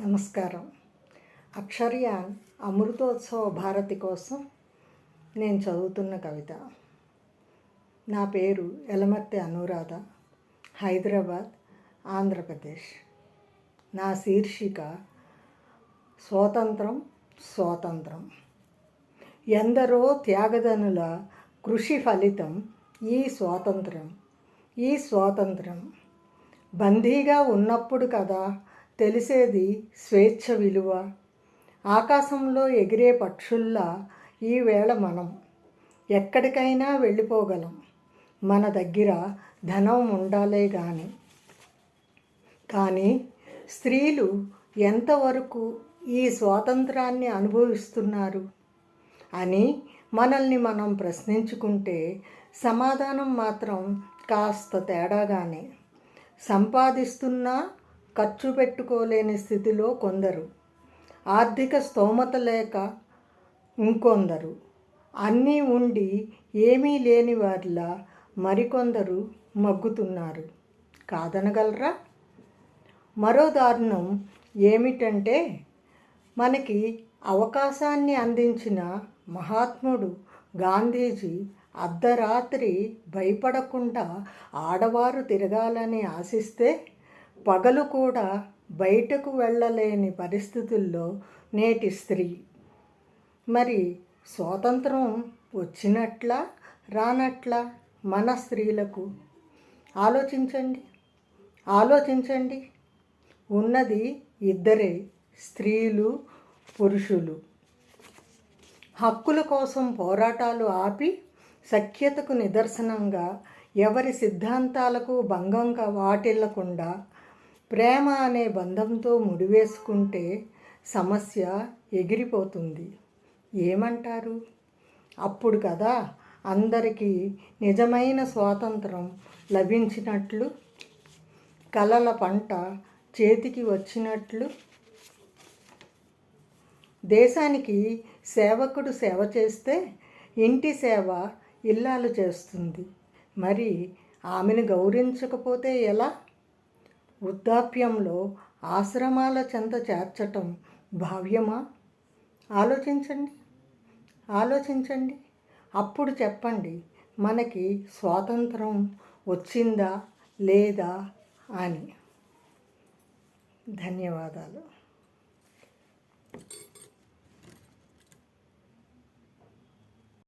నమస్కారం. అక్షర్యాన్ అమృతోత్సవ భారతి కోసం నేను చదువుతున్న కవిత. నా పేరు ఎలమర్తి అనురాధ హైదరాబాద్ ఆంధ్రప్రదేశ్. నా శీర్షిక స్వాతంత్రం స్వాతంత్రం. ఎందరో త్యాగదనుల కృషి ఫలితం ఈ స్వాతంత్రం ఈ స్వాతంత్రం. బందీగా ఉన్నప్పుడు కదా తెలిసేది స్వేచ్ఛ విలువ. ఆకాశంలో ఎగిరే పక్షుల్లా ఈవేళ మనం. ఎక్కడికైనా వెళ్ళిపోగలం. మన దగ్గర ధనం ఉండాలే కానీ కానీ స్త్రీలు ఎంతవరకు ఈ స్వాతంత్రాన్ని అనుభవిస్తున్నారు? అని మనల్ని మనం ప్రశ్నించుకుంటే సమాధానం మాత్రం కాస్త తేడాగానే. సంపాదిస్తున్నా ఖర్చు పెట్టుకోలేని స్థితిలో కొందరు. ఆర్థిక స్తోమత లేక ఇంకొందరు. అన్నీ ఉండి ఏమీ లేని వారిలా మరికొందరు మగ్గుతున్నారు. కాదనగలరా? మరో దారుణం ఏమిటంటే మనకి అవకాశాన్ని అందించిన మహాత్ముడు గాంధీజీ అర్ధరాత్రి భయపడకుండా ఆడవారు తిరగాలని ఆశిస్తే పగలు కూడా బయటకు వెళ్ళలేని పరిస్థితుల్లో నేటి స్త్రీ. మరి స్వాతంత్రం వచ్చినట్లా రానట్లా మన స్త్రీలకు? ఆలోచించండి ఆలోచించండి. ఉన్నది ఇద్దరే స్త్రీలు పురుషులు. హక్కుల కోసం పోరాటాలు ఆపి సఖ్యతకు నిదర్శనంగా ఎవరి సిద్ధాంతాలకు భంగంగా వాటిల్లకుండా ప్రేమ అనే బంధంతో ముడివేసుకుంటే సమస్య ఎగిరిపోతుంది. ఏమంటారు? అప్పుడు కదా అందరికీ నిజమైన స్వాతంత్రం లభించినట్లు కలల పంట చేతికి వచ్చినట్లు. దేశానికి సేవకుడు సేవ చేస్తే ఇంటి సేవ ఇల్లాలు చేస్తుంది. మరి ఆమెను గౌరవించకపోతే ఎలా? వృద్ధాప్యంలో ఆశ్రమాల చెంత చేర్చటం భావ్యమా? ఆలోచించండి. ఆలోచించండి. అప్పుడు చెప్పండి మనకి స్వాతంత్రం వచ్చిందా లేదా అని. ధన్యవాదాలు.